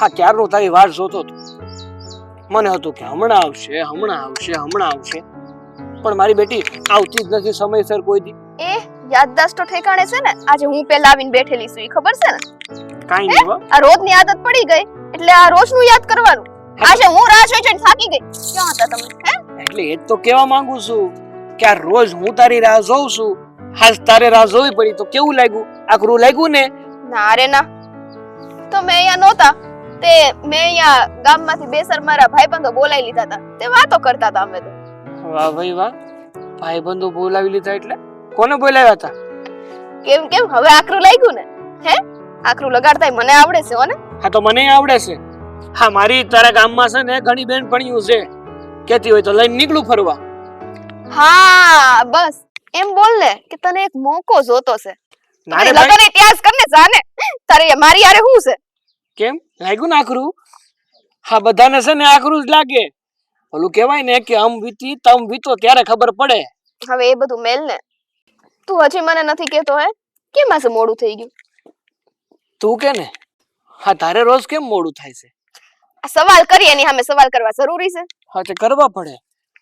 હા ક્યારનો તારી વાર જોતો હતો? મને હતું કે હમણાં આવશે હમણાં આવશે હમણાં આવશે. પણ મારી બેટી આવતી જ નથી સમયસર કોઈ દી. એ યાદદાસ્ત તો ઠેકાણે છે ને. આજે હું પેલા આવીને બેઠેલી છું ખબર છે ને? કાઈ નહીં. આ રોજની આદત પડી ગઈ એટલે આ રોજનું યાદ કરવાનું. આજે હું રાહ જોઈ જોઈને થાકી ગઈ. ક્યાં હતા તમે? હે? એટલે એ તો કહેવા માંગુ છું કે આ રોજ હું તારી રાહ જોઉં છું. આજ તારે રાહ જોવી પડી તો કેવું લાગ્યું? આકરું લાગ્યું ને? ના રે ના. તો મેં અહીંયા નહોતા. તે મેં અહીંયા ગામમાંથી બેસર મારા ભાઈબંધો બોલાવી લીધા હતા. તે વાતો કરતા હતા અમે તો. વાહ ભાઈ વાહ. ભાઈબંધો બોલાવી લીધા એટલે? કોને બોલાવ્યા હતા? કેમ કેમ? હવે આકરું લાગ્યું ને? હે? આકરું લગાડતા મને આવડે છે હો ને? હા તો મને આવડે છે. હા મારી તારા ગામમાં છે ને ઘણી બેન બેનપણીઓ છે. કેતી હોય તો લઈને નીકળું ફરવા. હા બસ. એમ બોલ ને કે તને એક મોકો જોતો છે. ના રે લગન ઇતિહાસ કરને જાને તારે મારી યારે શું છે? કેમ? લાગ્યું ને આખરું હા બધાને છે ને આખરું જ લાગે. ઓલું કહેવાય ને કે અમ વીતી તમ વીતો ત્યારે ખબર પડે. હવે એ બધું મેલ ને. તું હજી મને નથી કેતો હે. કેમ આસે મોડું થઈ ગયું? તું કે ને? હા તારે રોજ કેમ મોડું થાય છે? આ સવાલ કરીએ એની સામે સવાલ કરવા જરૂરી છે? હા તે કરવા પડે.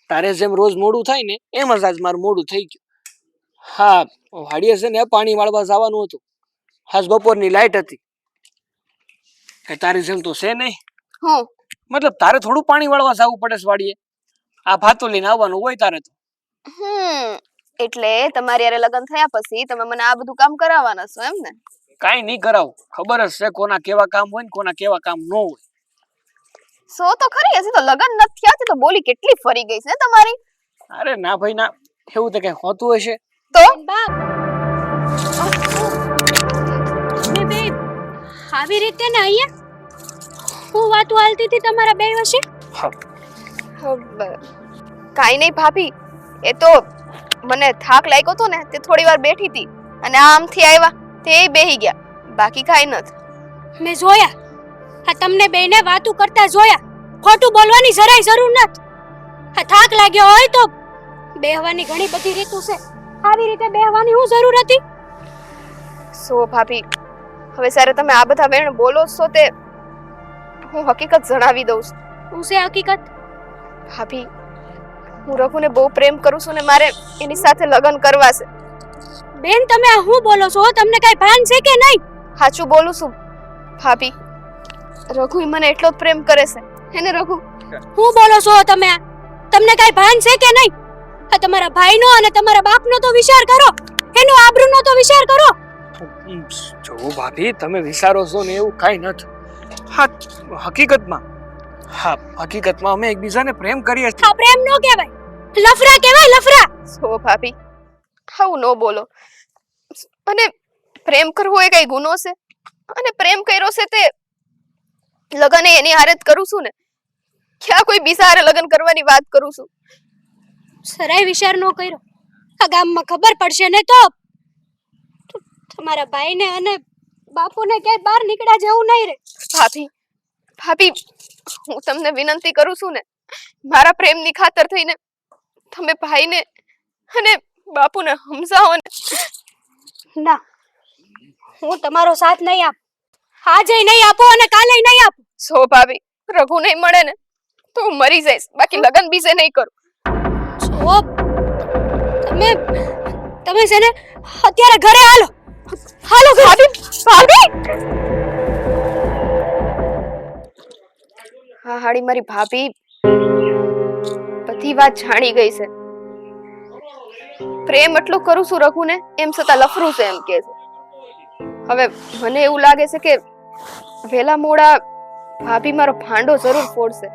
તારે જેમ રોજ મોડું થાય ને એમ જ આજ મારું મોડું થઈ ગયું. હા વાડીએ છે ને પાણી વાળવા જવાનું હતું. આજ બપોરની લાઈટ હતી. કે તારી જેમ તો છે નહીં. હું? મતલબ તારે થોડું પાણી વાળવા જવું પડે છે વાડીએ. આ ભાતો લઈને આવવાનું હોય તારે તો. હમ એટલે તમારી યારે લગ્ન થયા પછી તમે મને આ બધું કામ કરાવવાના છો એમ ને? કાઈ નહીં કરાવું. ખબર જ છે કોના કેવા કામ હોય ને કોના કેવા કામ ન હોય. સો તો ખરી હશે તો લગ્ન નથી થયા તો બોલી કેટલી ફરી ગઈ છે તમારી? અરે ના ભાઈ ના. એવું તો કઈ હોતું હશે. તો? ને આવી રીતે ને અહીંયા? હું વાતો હાલતી હતી તમારા બે વચ્ચે? કાઈ નહીં ભાભી. એ તો મને થાક લાગ્યો હતો ને તે થોડી વાર બેઠી હતી અને આમથી આવ્યા તે બેહી ગયા. બાકી કાઈ નથી. મેં જોયા. આ તમને બેને વાતો કરતા જોયા. ખોટું બોલવાની જરાય જરૂર નથી. આ થાક લાગ્યો હોય તો બેહવાની ઘણી બધી રીતો છે. આવી રીતે બેહવાની શું જરૂર હતી? સો ભાભી હવે જ્યારે તમે આ બધા વેણ બોલો છો તે હું હકીકત જણાવી દઉં છું. શું છે હકીકત? ભાભી હું રઘુને બહુ પ્રેમ કરું છું ને મારે એની સાથે લગ્ન કરવા છે. બેન તમે આ હું બોલો છો? તમને કઈ ભાન છે કે નહીં? સાચું બોલું છું ભાભી. રઘુ ઈ મને એટલો જ પ્રેમ કરે છે. એને રઘુ? હું બોલો છો તમે આ? તમને કઈ ભાન છે કે નહીં? આ તમારા ભાઈનો અને તમારા બાપનો તો વિચાર કરો. એનો આબરૂનો તો વિચાર કરો. જો ભાભી તમે વિચારો છો ને એવું કાંઈ નથી હા હકીકતમાં. હા હકીકતમાં અમે એકબીજાને પ્રેમ કરીએ છીએ. પ્રેમ નો કહેવાય. લફરા કહેવાય લફરા. સો ભાભી આવું ન બોલો. અને પ્રેમ કરવો એ કઈ ગુનો છે? અને પ્રેમ કર્યો છે તે લગન એની હારે જ કરું છું ને? ક્યાં કોઈ બીજા હારે લગન કરવાની વાત કરું છું? સરાય વિચાર નો કર્યો. આ ગામમાં ખબર પડશે ને તો તમારા ભાઈને અને બાપુને ક્યાંય બહાર નીકળ્યા જેવું નહીં રે. ભાભી ભાભી હું તમને વિનંતી કરું છું ને મારા પ્રેમની ખાતર થઈને તમે ભાઈને અને બાપુને સમજાવો ને. ના હું તમારો સાથ નહીં આપ. આજે નહીં આપો અને કાલે નહીં આપો. સો ભાભી રઘુ નહીં મળે ને તો હું મરી જઈશ. બાકી લગન બીજે નહીં કરું. ઓ તમે તમે છે ને અત્યારે ઘરે હાલો. હાલો ઘરે ભાભી! હા હાડી મારી ભાભી. બધી વાત જાણી ગઈ છે. પ્રેમ એટલું કરું છું રઘુ ને એમ છતાં લફરું છે એમ કે હવે મને એવું લાગે છે કે વેલા મોડા ભાભી મારો ભાંડો જરૂર ફોડશે.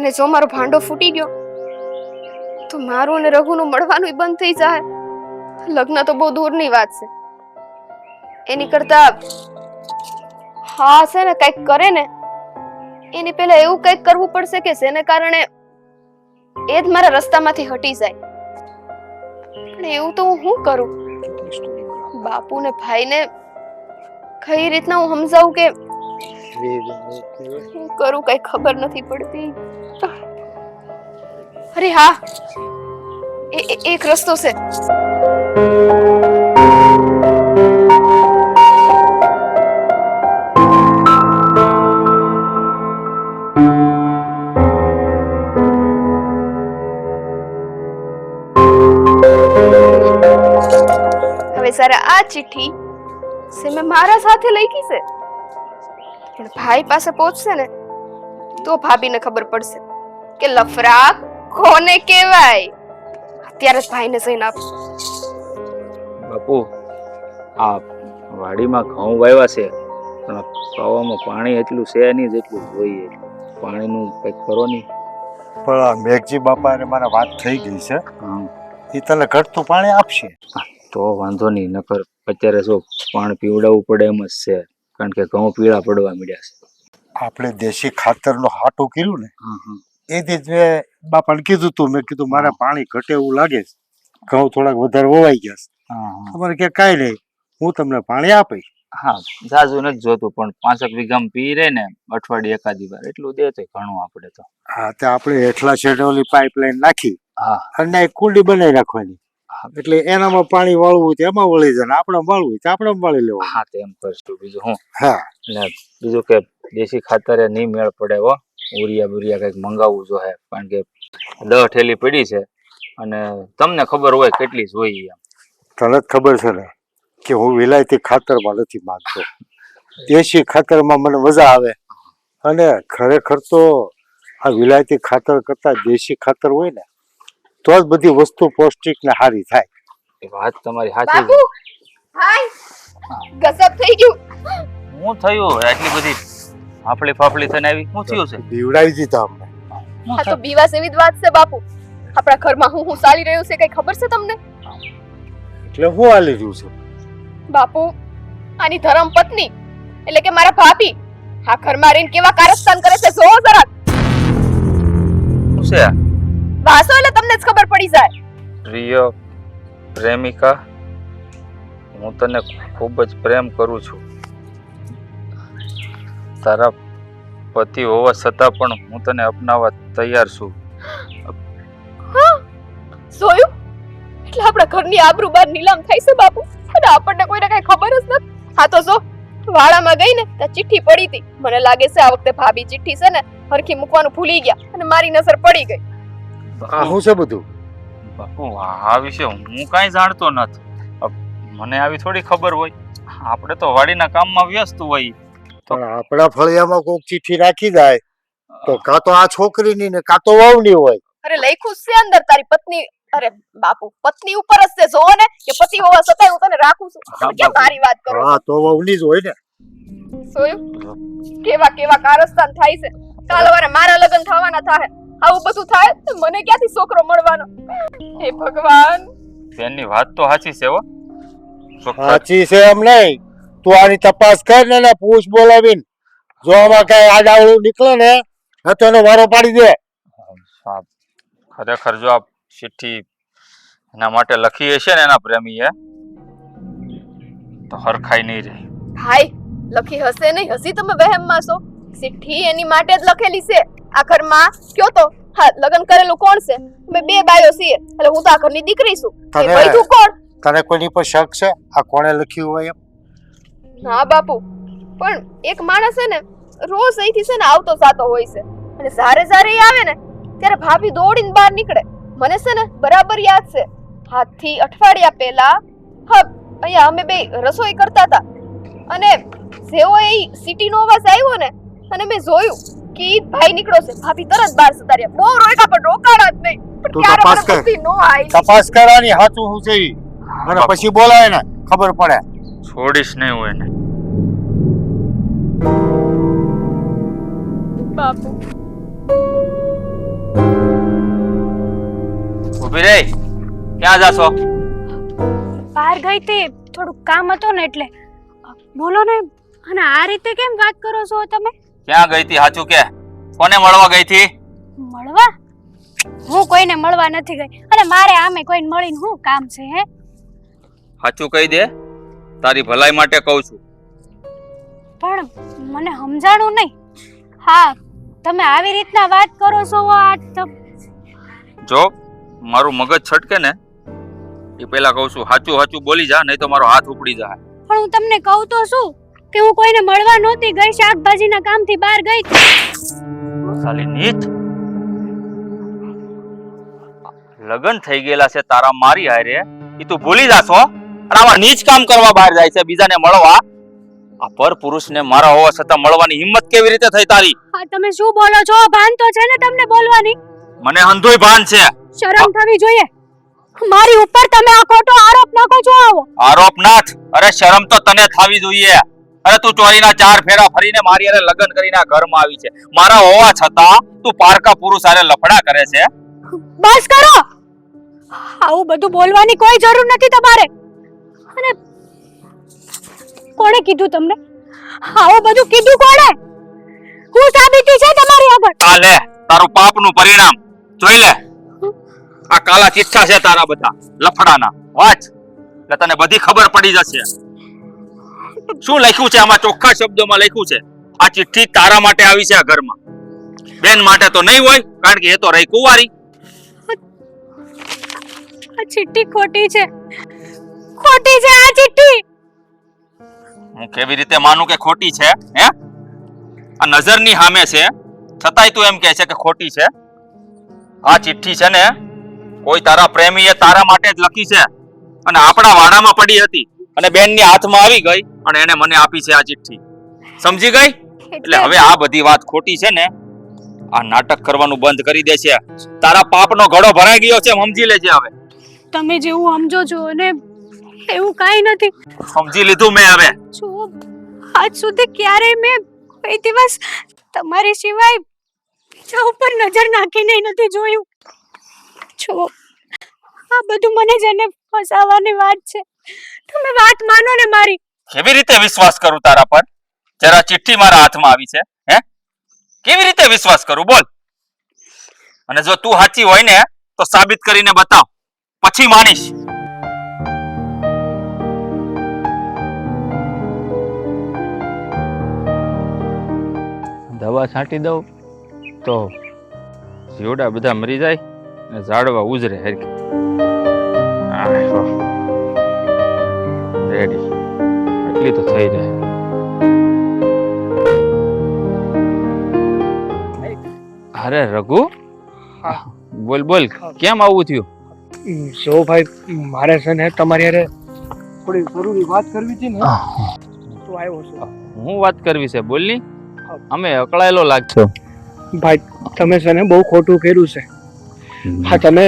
અને જો મારો ભાંડો ફૂટી ગયો, તો મારું અને રઘુનું મળવાનું બંધ થઈ જાય. લગ્ન તો બહુ દૂરની વાત છે. એની કરતા હા છે ને, કંઈક કરે ને, એની પહેલા એવું કંઈક કરવું પડશે કે જેને કારણે એ જ મારા રસ્તામાંથી હટી જાય. પણ એવું તો હું શું કરું? બાપુ ને ભાઈને કઈ રીતના હું સમજાવું કે શું કરું કઈ ખબર નથી પડતી. અરે હા એક રસ્તો છે. હવે સર આ ચિઠ્ઠી સે મેં મારા સાથે લખી છે પણ ભાઈ પાસે પહોંચશે ને તો ભાભીને ખબર પડશે કે લફરા કોને કહેવાય અત્યારે જ ભાઈને જઈને આપશું બાપુ આ વાડીમાં ઘઉં વાવ્યા છે પણ પાવામાં પાણી એટલું છે નહીં જેટલું જોઈએ. પાણીનું કંઈક કરો નહીં. પણ આ મેઘજી બાપાને મારા વાત થઈ ગઈ છે. એ તને ઘટતું પાણી આપશે? તો વાંધો નહીં નકર અત્યારે શું પાણી પીવડાવવું પડે એમ જ છે કારણ કે ઘઉં પીળા પડવા મળ્યા છે. આપણે દેશી ખાતરનું હાટું કર્યું ને એ જ મેં બાપાને કીધું તું મેં કીધું મારે પાણી ઘટે એવું લાગે છે. ઘઉં થોડાક વધારે વવાઈ ગયા છે. અમારે કે કાંઈ નહીં હું તમને પાણી આપીશ. હા જાજુ નથી જોતું પણ પાંચેક વીઘામાં પી રે ને અઠવાડિયે એકાદી વાર એટલું દે તો ઘણું આપણે તો. હા તે આપણે હેઠલા છેડે ઓલી પાઇપલાઇન નાખી હા. અને એક કુંડી બનાવી રાખવાની. એટલે એનામાં પાણી વાળવું તો એમાં વળી જાય ને આપણે વાળવું તો આપણે વાળી લેવું હા તેમ કરશું બીજું હું. હા. ને બીજું કે દેશી ખાતરે નહીં મેળ પડે હો. ઉરિયા બુરિયા કંઈક મંગાવવું જોઈએ કારણ કે દહ ઠેલી પડી છે. અને તમને ખબર હોય કેટલી જોઈએ એમ. તને જ ખબર છે ને કે હું વિલાયતી ખાતરમાં નથી માંગતો દેશી ખાતરમાં મને મજા આવે. અને ખરેખર તો આ વિલાયતી ખાતર કરતા દેશી ખાતર હોય ને તો જ બધી વસ્તુ પૌષ્ટિક ને સારી થાય. એ વાત તમારી સાચી બાપુ હાય. ગસબ થઈ ગયું. હું થયું એટલી બધી ફાફડી ફાફડી થઈને આવી? હું થયું છે? બીવડાવી દીધા અમને. હા તો? બીવાસ એવી જ વાત છે બાપુ. આપણા ઘરમાં હું હું ચાલી રહ્યું છે કઈ ખબર છે તમને? એટલે હું હાલી રહ્યું છે? બાપુ આની ધરમ પત્ની એટલે કે મારા ભાભી આ ઘરમાં રહીને કેવા કારસ્તાન કરે છે જોવો જરા શું છે વાસો એટલે તમને જ ખબર પડી જાય. પ્રિય પ્રેમિકા હું તને ખૂબ જ પ્રેમ કરું છું. તારા પતિ હોવા છતાં પણ હું તને અપનાવવા તૈયાર છું. જોયું? એટલે આપણા ઘરની આબરૂ બહાર નીલામ થાય છે બાપુ? અને આપણને કોઈને કઈ ખબર જ નથી. હા તો જો વાળામાં ગઈ ને ત્યાં ચિઠ્ઠી પડી હતી. મને લાગે છે આ વખતે ભાભી ચિઠ્ઠી છે ને હરખી મૂકવાનું ભૂલી ગયા અને મારી નજર પડી ગઈ. આ હું છે બધું? બાપુ આ વિશે હું કાંઈ જાણતો નથી. મને આવી થોડી ખબર હોય. આપણે તો વાડીના કામમાં વ્યસ્ત હોય પણ આપણા ફળિયામાં કોઈક ચિઠ્ઠી રાખી જાય. તો કાં તો આ છોકરીની ને કાં તો વાવની હોય. અરે લખ્યું છે અંદર તારી પત્ની. અરે બાપુ પત્ની ઉપર જ છે જોવો ને કે પતિ હોવા છતાંય હું તને રાખું છું. કેમ મારી વાત કરો. હા તો વહુની જ હોય ને. સોયું કેવા કેવા કારસ્તાન થાય છે. કાલ વારે મારા લગ્ન થવાના થાય આવું બધું થાય તો મને ક્યાંથી છોકરો મળવાનો? હે ભગવાન. તેની વાત તો સાચી છે હો. સાચી છે એમ નહીં. તું આની તપાસ કર ને પૂછ બોલાવીને. જો આમાં કઈ આડાવડું નીકળે ને હા તો એનો વારો પાડી દે. ખરેખર જો આ ચિઠ્ઠી એના માટે લખી હશે ને એના પ્રેમીએ તો હરખાઈ નહીં રહી. ભાઈ લખી હશે નહીં? હસી તમે વહેમમાં છો. ચિઠ્ઠી એની માટે જ લખેલી છે. આ ઘરમાં કયો તો? હા લગ્ન કરેલું કોણ છે? અમે બે બાયો છીએ. એટલે હું તો આ ઘરની દીકરી છું. એ વૈધું કોણ? તને કોઈની પર શક છે? આ કોણે લખ્યું હોય એમ? ના બાપુ. પણ એક માણસ છે ને રોજ અહીંથી છે ને આવતો સાતો હોય છે. અને જ્યારે જ્યારે એ આવે ને ત્યારે ભાભી દોડીને બહાર નીકળે. મને છે ને બરાબર યાદ છે. હાથથી અઠવાડિયા પહેલા હા અહીંયા અમે બે રસોઈ કરતા હતા. અને જેવો એ સિટીનો અવાજ આવ્યો ને અને મેં જોયું કે ભાઈ નીકળ્યો છે. ભાભી તરત બહાર સતાર્યા. બહુ રોકા પણ રોકાણા જ નહીં. પણ તું તપાસ કર. તપાસ કરવાની હાચું હું છે અને પછી બોલાય ને ખબર પડે. છોડીશ નહીં હું એને. બાપુ. ઊભી રહી. ક્યાં જાશો? બહાર ગઈ હતી થોડુંક કામ હતું ને એટલે. બોલો ને અને આ રીતે કેમ વાત કરો છો તમે? ક્યાં ગઈ હતી સાચું કે? કોને મળવા ગઈ હતી? મળવા? હું કોઈને મળવા નથી ગઈ. અને મારે આમે કોઈને મળીને શું કામ છે હે? સાચું કહી દે. તારી ભલાઈ માટે કહું છું. પણ મને સમજાણું નહીં. હા તમે આવી રીતના વાત કરો છો આ જો મારું મગજ છટકે ને એ પહેલા કહું છું સાચું સાચું બોલી જા નહીં તો મારો હાથ ઉપડી જાય. પણ હું તમને કહું તો શું? કે હું કોઈને મળવા નહોતી ગઈ શાકભાજીના કામથી બહાર ગઈ. સાલી નીચ. લગન થઈ ગયેલા છે તારા મારી હારે. એ તું ભૂલી જાશો અને આવા નીચ કામ કરવા બહાર જાય છે બીજાને મળવા. આ પર પુરુષને મારા હોવા છતાં મળવાની હિંમત કેવી રીતે થઈ તારી? તમે શું બોલો છો? ભાન તો છે ને તમને બોલવાની. મને અંધોય ભાન છે. શરમ થવી જોઈએ? મારી ઉપર તમે આ ખોટો આરોપ નાખો છો આવો. આરોપનાથ અરે શરમ તો તને થાવી જોઈએ. અરે તું ચોરીના ચાર ફેરા ફરીને મારી અરે લગ્ન કરીને આ ઘરમાં આવી છે. મારા હોવા છતાં તું પારકા પુરુષ હારે લફડા કરે છે. બસ કરો. આવું બધું બોલવાની કોઈ જરૂર નથી તમારે. અને કોણે કીધું તમને? આવું બધું કીધું કોણે? હું સાબિતી છે તમારી આગળ. આ લે તારું પાપનું પરિણામ. જોઈ લે. આ કાલા ચિઠ્ઠા છે તારા બધા લફડાના. વાંચ. એટલે તને બધી ખબર પડી જશે. શું લખ્યું છે? આમાં ચોખ્ખા શબ્દોમાં લખ્યું છે. આ ચિઠ્ઠી તારા માટે આવી છે આ ઘરમાં. બેન માટે તો નહીં હોય કારણ કે એ તો રહી કુંવારી. આ ચિઠ્ઠી ખોટી છે. ખોટી છે આ ચિઠ્ઠી. હું કેવી રીતે માનું કે ખોટી છે હે? આ નજરની સામે છે. છતાંય તું એમ કહે છે કે ખોટી છે. આ ચિઠ્ઠી છે ને કોઈ તારા પ્રેમીએ તારા માટે જ લખી છે. અને આપણા વાડામાં પડી હતી. અને બેનની હાથમાં આવી ગઈ અને એને મને આપી છે આ ચિઠ્ઠી. સમજી ગઈ? એટલે હવે આ બધી વાત ખોટી છે ને આ નાટક કરવાનું બંધ કરી દે છે. તારા પાપનો ઘડો ભરાઈ ગયો છે સમજી લેજે હવે. તમે જેવું સમજો છો અને એવું કાઈ નથી. સમજી લીધું મેં હવે. જો આજ સુધી ક્યારેય મેં કોઈ દિવસ તમારી સિવાય બીજા ઉપર નજર નાખીને નથી જોયું. જો આ બધું મને જેને ફસાવવાની વાત છે. તમે વાત માનો ને મારી. કેવી રીતે વિશ્વાસ કરું તારા પર? જરા ચિઠ્ઠી મારા હાથમાં આવી છે હે? કેવી રીતે વિશ્વાસ કરું? બોલ. અને જો તું સાચી હોય ને તો સાબિત કરીને બતાવ. પછી માનીશ. દવા છાંટી દઉં તો જીવડા બધા મરી જાય? ઝાડવા ઉજરે હરખી રેડી એટલી તો થઈ જાય. અરે રઘુ. બોલ બોલ કેમ આવું થયું? જો ભાઈ મારે છે ને તમારી અરે થોડી જરૂરી વાત કરવી હતી ને તો આવ્યો છું. હું વાત કરવી છે બોલની? અમે અકળાયેલો લાગશો. ભાઈ તમે છે ને બહુ ખોટું કર્યું છે. હા તમે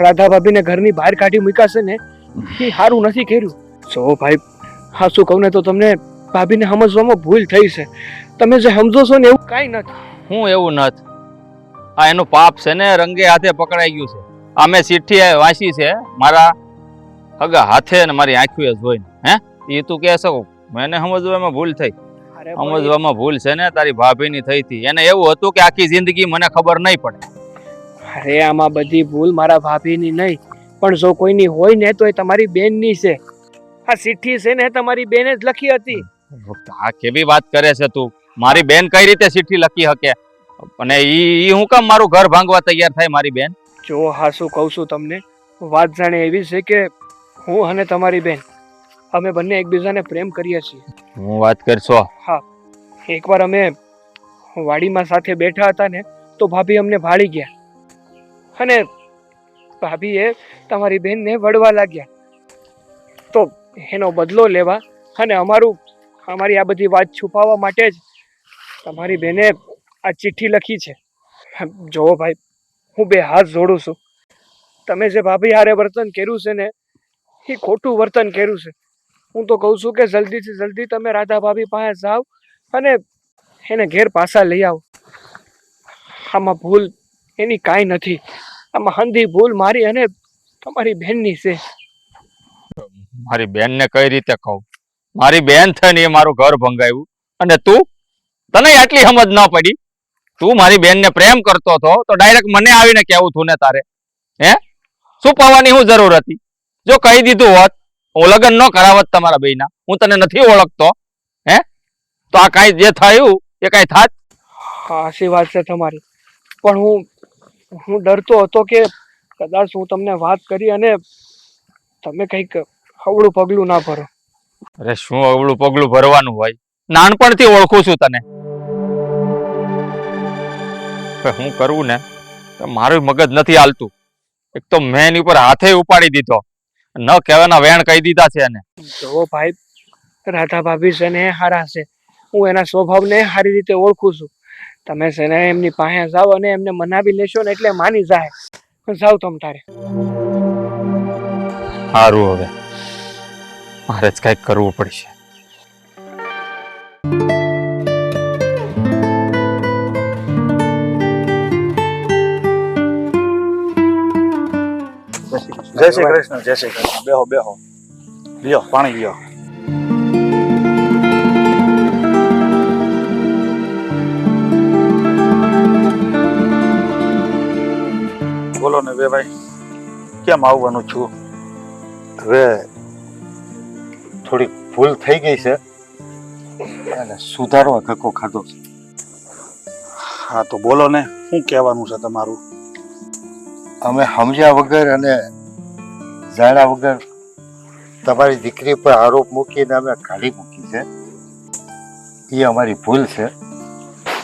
રાધા ભાભીને ઘરની બહાર કાઢી મૂકાશે ને એ સારું નથી કર્યું. જો ભાઈ હા શું કહું ને તો તમને ભાભીને સમજવામાં ભૂલ થઈ છે. તમે જે સમજો છો ને એવું કાંઈ નથી. હું એવું નથી. આ એનું પાપ છે ને રંગે હાથે પકડાઈ ગયું છે. આ મેં ચિઠ્ઠી વાંચી છે મારા હગા હાથે ને મારી આંખીએ જોઈને. હે? એ તું કહે શકો મને સમજવામાં ભૂલ થઈ. સમજવામાં ભૂલ છે ને તારી ભાભીની થઈ હતી. એને એવું હતું કે આખી જિંદગી મને ખબર નહીં પડે. અરે આમાં બધી ભૂલ મારા ભાભીની નહીં. પણ જો કોઈની હોય ને તો એ તમારી બેનની છે. આ ચિઠ્ઠી છે ને તમારી બેને જ લખી હતી. આ કેવી વાત કરે છે તું? મારી બેન કઈ રીતે ચિઠ્ઠી લખી શકે અને ઈ ઈ હું કામ મારું ઘર ભાંગવા તૈયાર થાય મારી બેન? જો હા શું કહું છું તમને? વાત જાણે એવી છે કે હું અને તમારી બેન અમે બંને એકબીજાને પ્રેમ કરીએ છીએ. હું વાત કરશો? એકવાર અમે વાડીમાં સાથે બેઠા હતા ને તો ભાભી અમને ભાળી ગયા. અને ભાભીએ તમારી બહેનને વળવા લાગ્યા. તો એનો બદલો લેવા અને અમારું, અમારી આ બધી વાત છુપાવવા માટે જ તમારી બેને આ ચિઠ્ઠી લખી છે. જુઓ ભાઈ, હું બે હાથ જોડું છું. તમે જે ભાભી હારે વર્તન કર્યું છે ને, એ ખોટું વર્તન કર્યું છે. હું તો કહું છું કે જલ્દીથી જલ્દી તમે રાધા ભાભી પાસે જાઓ અને એને ઘેર પાછા લઈ આવો. આમાં ભૂલ એની કાંઈ નથી. આમાં હંધી ભૂલ મારી અને તમારી બેનની છે. મારી બેનને કઈ રીતે કહું? મારી બેન થઈને એ મારું ઘર ભંગાવ્યું. અને તું? તને આટલી સમજ ન પડી? તું મારી બેનને પ્રેમ કરતો હતો તો ડાયરેક્ટ મને આવીને કેવું થયું ને તારે. હે? શું પાવાની હું જરૂર હતી? જો કહી દીધું હોત હું લગ્ન ન કરાવત તમારા ભાઈના હું તને નથી ઓળખતો. હે? તો આ કાંઈ જે થયું એ કાંઈ થાત? હા સાચી વાત છે તમારી. પણ હું હું ડરતો હતો કે કદાચ હું તમને વાત કરી અને તમે કંઈક હવળું પગલું ના ભરો. અરે શું અવળું પગલું ભરવાનું હોય? નાનપણથી ઓળખું છું તને. હું કરું ને? તો મારું મગજ નથી હાલતું. એક તો મેં એની ઉપર હાથે ઉપાડી દીધો. ન કહેવાના વેણ કહી દીધા છે એને. જો ભાઈ રાધા ભાભી છે ને હારા છે. હું એના સ્વભાવને સારી રીતે ઓળખું છું. તમે છે ને એમની પાસે જાઓ અને એમને મનાવી લેશો ને એટલે માની જાય. જાઓ તમ તારે. સારું હવે. મારે જ કંઈક કરવું પડશે. જય શ્રી કૃષ્ણ જય શ્રી કૃષ્ણ. બેહો બેહો. લ્યો પાણી લ્યો. બોલો ને બે ભાઈ કેમ આવવાનું છું? હવે થોડી ભૂલ થઈ ગઈ છે. અને સુધારવા ધક્કો ખાધો છે. હા તો બોલો ને શું કહેવાનું છે તમારું? અમે સમજ્યા વગર અને જાણ્યા વગર તમારી દીકરી પર આરોપ મૂકીને અમે કાઢી મૂકી છે. એ અમારી ભૂલ છે.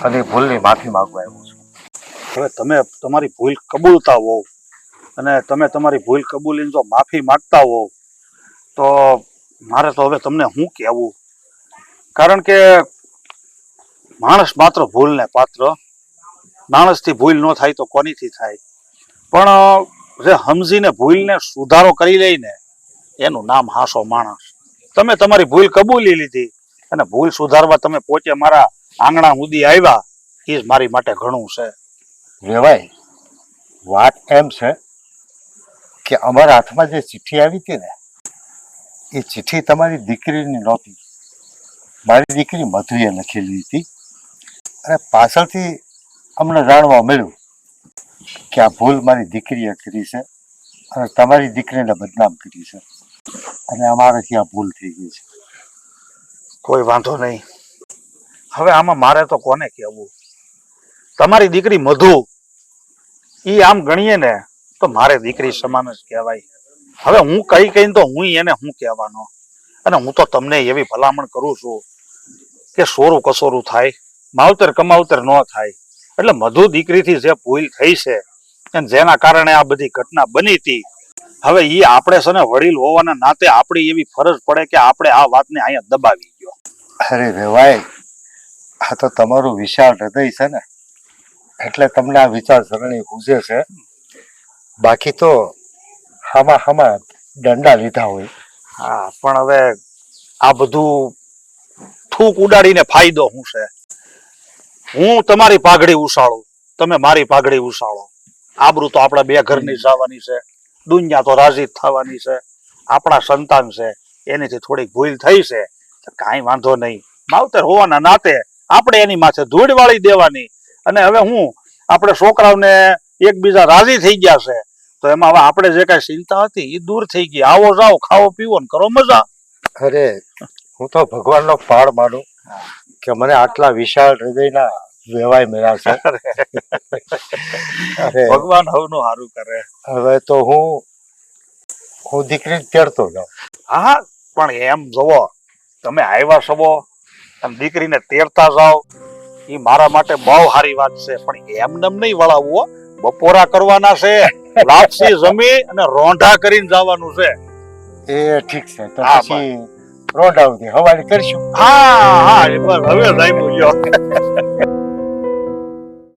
અને ભૂલની માફી માગવા આવ્યો છું. હવે તમે તમારી ભૂલ કબૂલતા હોવ અને તમે તમારી ભૂલ કબૂલીને જો માફી માંગતા હોવ, તો મારે તો હવે તમને શું કહેવું? કારણ કે માણસ માત્ર ભૂલને પાત્ર, માણસથી ભૂલ ન થાય તો કોનીથી થાય? પણ જે સમજીને ભૂલને સુધારો કરી લઈને એનું નામ હાસો માણસ. તમે તમારી ભૂલ કબૂલી લીધી અને ભૂલ સુધારવા તમે પોતે મારા આંગણા સુધી આવ્યા, એ જ મારી માટે ઘણું છે. રેવાય. વાત એમ છે કે અમારા હાથમાં જે ચિઠ્ઠી આવી હતી ને, એ ચિઠ્ઠી તમારી દીકરીની નહોતી. મારી દીકરી મધુએ લખેલી હતી. અને પાછળથી અમને જાણવા મળ્યું કે આ ભૂલ મારી દીકરીએ કરી છે અને તમારી દીકરીને બદનામ કરી છે. અને અમારાથી આ ભૂલ થઈ ગઈ છે. કોઈ વાંધો નહીં. હવે આમાં મારે તો કોને કહેવું? તમારી દીકરી મધુ ઈ આમ ગણીએ ને, તો મારે દીકરી સમાન જ કહેવાય. હવે હું કઈ કઈને તો હું એને હું કહેવાનો? અને હું તો તમને એવી ભલામણ કરું છું કે સોરું કસોરું થાય, માવતર કમાવતર ન થાય. એટલે મધુ દીકરીથી જે ભૂલ થઈ છે, અને જેના કારણે આ બધી ઘટના બની હતી, હવે ઈ આપણે છે ને વડીલ હોવાના નાતે આપણી એવી ફરજ પડે કે આપણે આ વાતને અહીંયા દબાવી ગયો. અરે રેવાય આ તો તમારું વિશાળ હૃદય છે ને. એટલે તમને આ વિચાર સરણી ગુજે છે. બાકી તો હામા હામા દંડા લીધા હોય. હા, પણ હવે આ બધું થૂક ઉડાડીને ફાયદો શું છે? હું તમારી પાઘડી ઉછાળું, તમે મારી પાઘડી ઉછાળો. આબરૂ તો આપણા બે ઘરની જવાની છે, દુનિયા તો રાજી થવાની છે. આપણા સંતાન છે, એનીથી થોડીક ભૂલ થઈ છે. કાંઈ વાંધો નહીં. માવતર હોવાના નાતે આપણે એની માથે ધૂળ વાળી દેવાની અને હવે હું આપણે છોકરાઓને એકબીજા રાજી થઈ ગયા છે તો એમાં હવે આપણે જે કઈ ચિંતા હતી એ દૂર થઈ ગઈ. આવો જાઓ ખાવો પીવો ને કરો મજા. અરે હું તો ભગવાનનો પાડ માનું કે મને આટલા વિશાળ હૃદયના વેવાય મળ્યા છે. અરે. ભગવાન હવનું સારું કરે. હવે તો હું હું દીકરી તેડતો જાઉં. હા હા પણ એમ જોવો તમે આવ્યા છો અને દીકરીને તેરતા જાઓ. એ મારા માટે બહુ સારી વાત છે. પણ એમને એમ નહીં વળાવવો બપોરા કરવાના છે લાપસી જમી અને રોંઢા કરીને જવાનું છે. એ ઠીક છે. તો હા, રોંઢા ઉધી હવાલી કરશું. હા હા હવે લ્યો